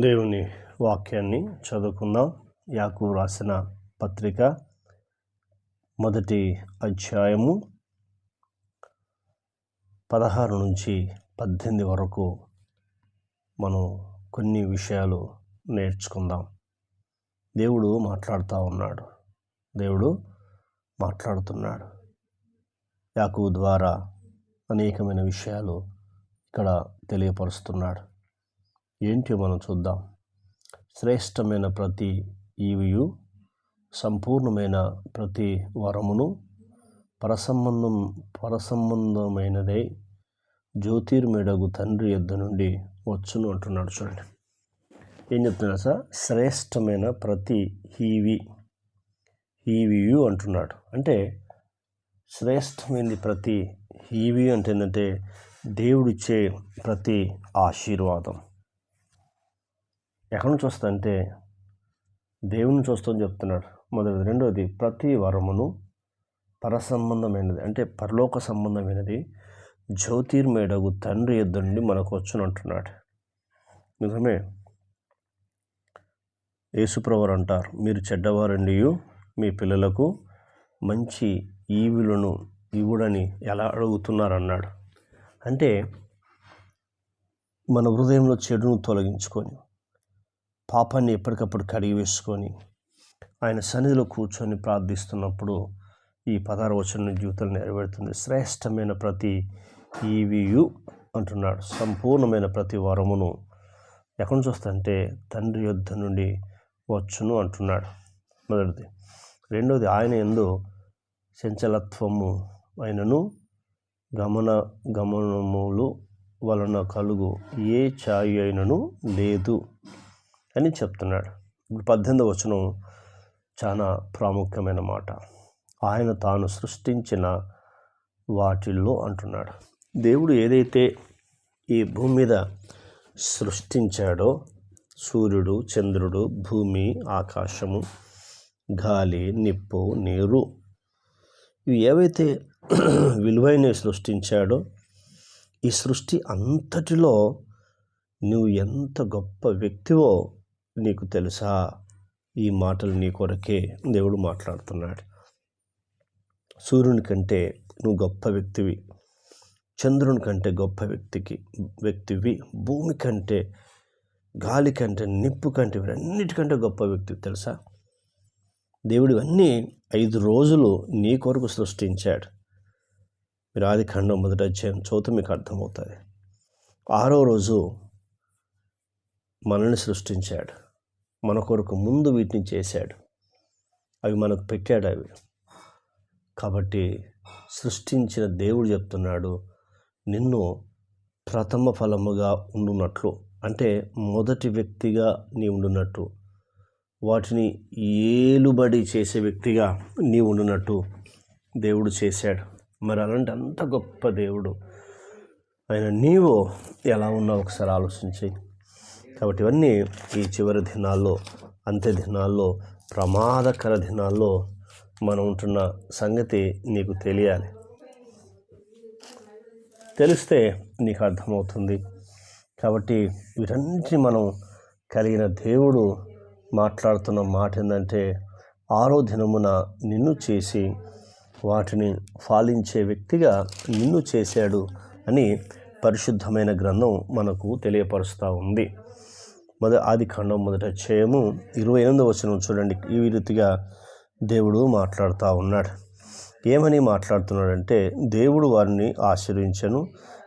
దేవుని వాక్యాన్ని చదువుకుందాం. యాకు రాసిన పత్రిక మొదటి అధ్యాయము పదహారు నుంచి పద్దెనిమిది వరకు మనం కొన్ని విషయాలు నేర్చుకుందాం. దేవుడు మాట్లాడుతూ ఉన్నాడు. దేవుడు మాట్లాడుతున్నాడు. యాకు ద్వారా అనేకమైన విషయాలు ఇక్కడ తెలియపరుస్తున్నాడు. ఏంటి మనం చూద్దాం. శ్రేష్టమైన ప్రతి ఈవియు సంపూర్ణమైన ప్రతి వరమును పరసంబంధం పరసంబంధమైనదే జ్యోతిర్మెడగు తండ్రి యొద్ద నుండి వచ్చును అంటున్నాడు చూడండి. ఏం చెప్తున్నా సార్? శ్రేష్టమైన ప్రతి హీవి హీవియు అంటున్నాడు. అంటే శ్రేష్టమైనది ప్రతి హీవి అంటే ఏంటంటే దేవుడిచ్చే ప్రతి ఆశీర్వాదం. ఎక్కడి నుంచి వస్తుందంటే దేవుని చూస్తామని చెప్తున్నాడు. మొదటిది. రెండోది ప్రతి వరమును పరసంబంధమైనది అంటే పరలోక సంబంధమైనది జ్యోతిర్మేడగు తండ్రి యొద్ద నుండి మనకు వచ్చును అంటున్నాడు. నిజమే? యేసుప్రవర్ అంటారు మీరు చెడ్డవారండి మీ పిల్లలకు మంచి ఈవులను ఇవ్వడని ఎలా అడుగుతున్నారన్నాడు? అంటే మన హృదయంలో చెడును తొలగించుకొని పాపాన్ని ఎప్పటికప్పుడు కడిగి వేసుకొని ఆయన సన్నిధిలో కూర్చొని ప్రార్థిస్తున్నప్పుడు ఈ పదహారు వచన జీవితం నెరవేరుతుంది. శ్రేష్టమైన ప్రతి ఈవియు అంటున్నాడు. సంపూర్ణమైన ప్రతి వరమును ఎక్కడి నుంచి వస్తుందంటే తండ్రి యొద్ధ నుండి వచ్చును అంటున్నాడు. మొదటిది. రెండోది ఆయన ఎందు చంచలత్వము ఆయనను గమన గమనములు వలన కలుగు ఏ ఛాయి అయినను లేదు. అని చెప్తున్నాడు. ఇప్పుడు పద్దెనిమిది వచనం చాలా ప్రాముఖ్యమైన మాట. ఆయన తాను సృష్టించిన వాటిల్లో అంటున్నాడు. దేవుడు ఏదైతే ఈ భూమి మీద సృష్టించాడో సూర్యుడు చంద్రుడు భూమి ఆకాశము గాలి నిప్పు నీరు ఇవి ఏవైతే విలువైనవి సృష్టించాడో ఈ సృష్టి అంతటిలో నువ్వు ఎంత గొప్ప వ్యక్తివో నీకు తెలుసా? ఈ మాటలు నీ కొరకే దేవుడు మాట్లాడుతున్నాడు. సూర్యుని కంటే నువ్వు గొప్ప వ్యక్తివి. చంద్రుని కంటే గొప్ప వ్యక్తికి వ్యక్తివి. భూమి కంటే గాలి కంటే నిప్పు కంటే అన్నిటికంటే గొప్ప వ్యక్తి తెలుసా? దేవుడు అన్నీ ఐదు రోజులు నీ కొరకు సృష్టించాడు. మీరు ఆది ఖండం మొదట అధ్యాయం చోత మీకు అర్థమవుతుంది. ఆరో రోజు మనల్ని సృష్టించాడు. మన కొరకు ముందు వీటిని చేశాడు. అవి మనకు పెట్టాడు అవి. కాబట్టి సృష్టించిన దేవుడు చెప్తున్నాడు నిన్ను ప్రథమ ఫలముగా ఉండున్నట్లు అంటే మొదటి వ్యక్తిగా నీ ఉండున్నట్టు వాటిని ఏలుబడి చేసే వ్యక్తిగా నీ ఉండున్నట్టు దేవుడు చేశాడు. మరి అలాంటి అంత గొప్ప దేవుడు. ఆయన నీవు ఎలా ఉన్నావు? ఒకసారి ఆలోచించి కాబట్టి ఇవన్నీ ఈ చివరి దినాల్లో అంత్య దినాల్లో ప్రమాదకర దినాల్లో మనం ఉంటున్న సంగతి నీకు తెలియాలి. తెలిస్తే నీకు అర్థమవుతుంది. కాబట్టి వీటన్నిటి మనం కలిగిన దేవుడు మాట్లాడుతున్న మాట ఏంటంటే ఆరో దినమున నిన్ను చేసి వాటిని పాలించే వ్యక్తిగా నిన్ను చేశాడు అని పరిశుద్ధమైన గ్రంథం మనకు తెలియపరుస్తూ ఉంది. మొదటి ఆది ఖండం మొదట చేయము ఇరవై ఎనిమిది వచ్చిన చూడండి. ఈ రీతిగా దేవుడు మాట్లాడుతూ ఉన్నాడు. ఏమని మాట్లాడుతున్నాడంటే దేవుడు వారిని ఆశ్రయించను.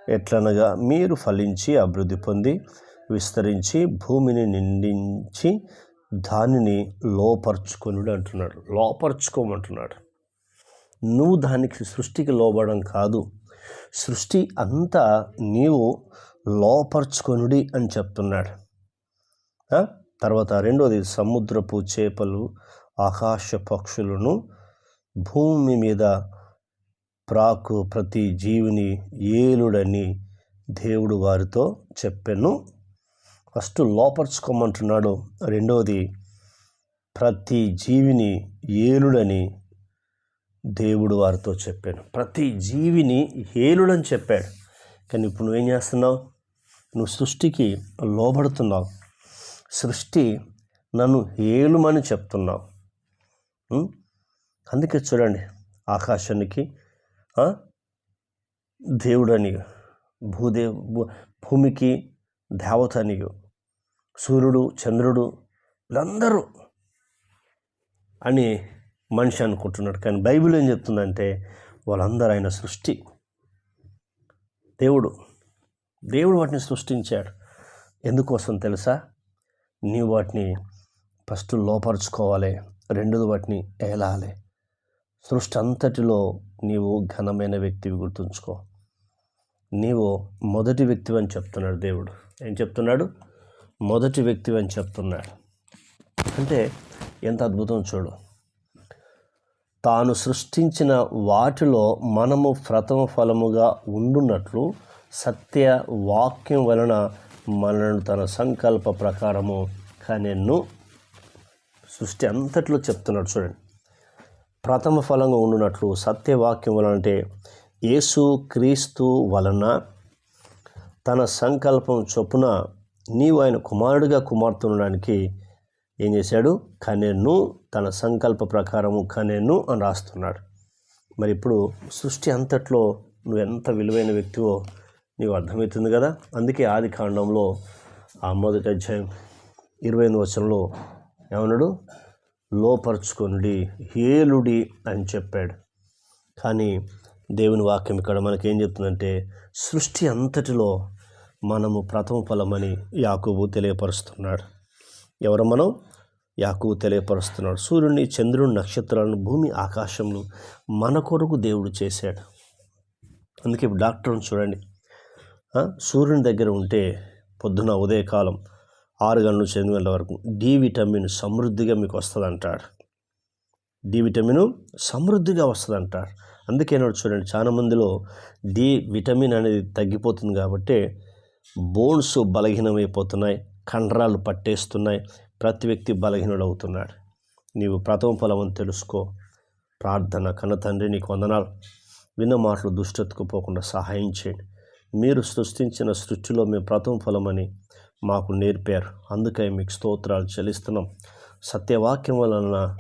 ఎట్లనగా మీరు ఫలించి అభివృద్ధి పొంది విస్తరించి భూమిని నిండించి దానిని లోపరుచుకొనుడు అంటున్నాడు. లోపరుచుకోమంటున్నాడు. నువ్వు దానికి సృష్టికి లోబడం కాదు. సృష్టి అంతా నీవు లోపరుచుకొనుడి అని చెప్తున్నాడు. తర్వాత రెండోది సముద్రపు చేపలు ఆకాశ పక్షులను భూమి మీద ప్రాకు ప్రతి జీవిని ఏలుడని దేవుడు వారితో చెప్పాను. ఫస్ట్ లోపరుచుకోమంటున్నాడు రెండవది ప్రతి జీవిని ఏలుడని దేవుడు వారితో చెప్పాను ప్రతి జీవిని ఏలుడని చెప్పాడు. కానీ ఇప్పుడు నువ్వేం చేస్తున్నావు? నువ్వు సృష్టికి లోబడుతున్నావు. సృష్టి నన్ను ఏలుమని చెప్తున్నావు. అందుకే చూడండి ఆకాశానికి దేవుడని భూదే భూ- భూమికి దేవతనియు సూర్యుడు చంద్రుడు వీళ్ళందరూ అని మనిషి అనుకుంటున్నాడు. కానీ బైబిల్ ఏం చెప్తుందంటే వాళ్ళందరూ ఆయన సృష్టి దేవుడు దేవుడు వాటిని సృష్టించాడు. ఎందుకోసం తెలుసా? నీవు వాటిని ఫస్ట్ లోపరుచుకోవాలి. రెండోది వాటిని ఏలాలి. సృష్టి అంతటిలో నీవు ఘనమైన వ్యక్తివి గుర్తుంచుకో. నీవు మొదటి వ్యక్తివి అని చెప్తున్నాడు దేవుడు. ఏం చెప్తున్నాడు? మొదటి వ్యక్తివి అని చెప్తున్నాడు. అంటే ఎంత అద్భుతం చూడు. తాను సృష్టించిన వాటిలో మనము ప్రథమ ఫలముగా ఉండున్నట్లు సత్య వాక్యం వలన మనను తన సంకల్ప ప్రకారము కనెన్ను సృష్టి అంతట్లో చెప్తున్నాడు చూడండి. ప్రథమ ఫలంగా ఉండునట్లు సత్యవాక్యం వలన అంటే యేసు క్రీస్తు వలన తన సంకల్పం చొప్పున నీవు ఆయన కుమారుడిగా కుమార్తె ఉండడానికి ఏం చేశాడు? కనెన్ను తన సంకల్ప ప్రకారము కనెన్ను అని రాస్తున్నాడు. మరి ఇప్పుడు సృష్టి అంతట్లో నువ్వు ఎంత విలువైన వ్యక్తివో నీవు అర్థమవుతుంది కదా? అందుకే ఆది కాండంలో ఆ మొదటి అధ్యాయం ఇరవై ఎనిమిది వచనంలో ఏమన్నాడు? లోపరుచుకొనుడి హేలుడి అని చెప్పాడు. కానీ దేవుని వాక్యం ఇక్కడ మనకేం చెప్తుందంటే సృష్టి అంతటిలో మనము ప్రథమ ఫలమని యాకుబు తెలియపరుస్తున్నాడు. ఎవరు మనం? యాకుబు తెలియపరుస్తున్నాడు. సూర్యుని చంద్రుని నక్షత్రాలను భూమి ఆకాశంలో మన కొరకు దేవుడు చేశాడు. అందుకే డాక్టర్ని చూడండి. సూర్యుని దగ్గర ఉంటే పొద్దున ఉదయకాలం ఆరు గంటల నుంచి ఎనిమిది గంటల వరకు డి విటమిన్ సమృద్ధిగా మీకు వస్తుంది అంటాడు డి విటమిన్ సమృద్ధిగా వస్తుంది అంటాడు అందుకే నాడు చూడండి చాలా మందిలో డి విటమిన్ అనేది తగ్గిపోతుంది కాబట్టి బోన్స్ బలహీనమైపోతున్నాయి కండరాలు పట్టేస్తున్నాయి ప్రతి వ్యక్తి బలహీనుడు అవుతున్నాడు. నీవు ప్రథమ ఫలం అని తెలుసుకో ప్రార్థన కన్న తండ్రి నీకు వందనాలు. విన్న మాటలు దుష్టతకు పోకుండా సహాయం చేయండి. మీరు సృష్టించిన సృష్టిలో మేము ప్రథమ ఫలమని మాకు నేర్పారు. అందుకే మీకు స్తోత్రాలు చెల్లిస్తున్నాం. సత్యవాక్యం వలన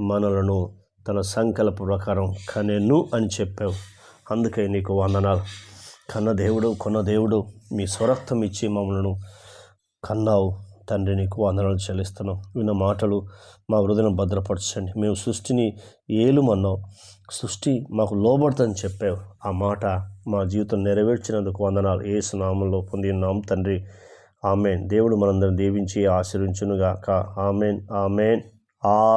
మనలను తన సంకల్ప ప్రకారం కనెన్ను అని చెప్పావు. అందుకే నీకు వందనాలు. కన్న దేవుడు కొన్న దేవుడు మీ స్వరక్తం ఇచ్చి మమ్మలను కన్నావు. తండ్రి నీకు వందనాలు చెల్లిస్తున్నాం. విన్న మాటలు మా హృదయం భద్రపరచండి. మేము సృష్టిని ఏలుమన్నావు సృష్టి మాకు లోబడుతుందని చెప్పావు. ఆ మాట మా జీవితం నెరవేర్చినందుకు వందనాలు. ఏ సునామంలో పొందినాం తండ్రి. ఆమెన్. దేవుడు మనందరం దీవించి ఆశీర్వించునుగాక. ఆమెన్. ఆమెన్. ఆ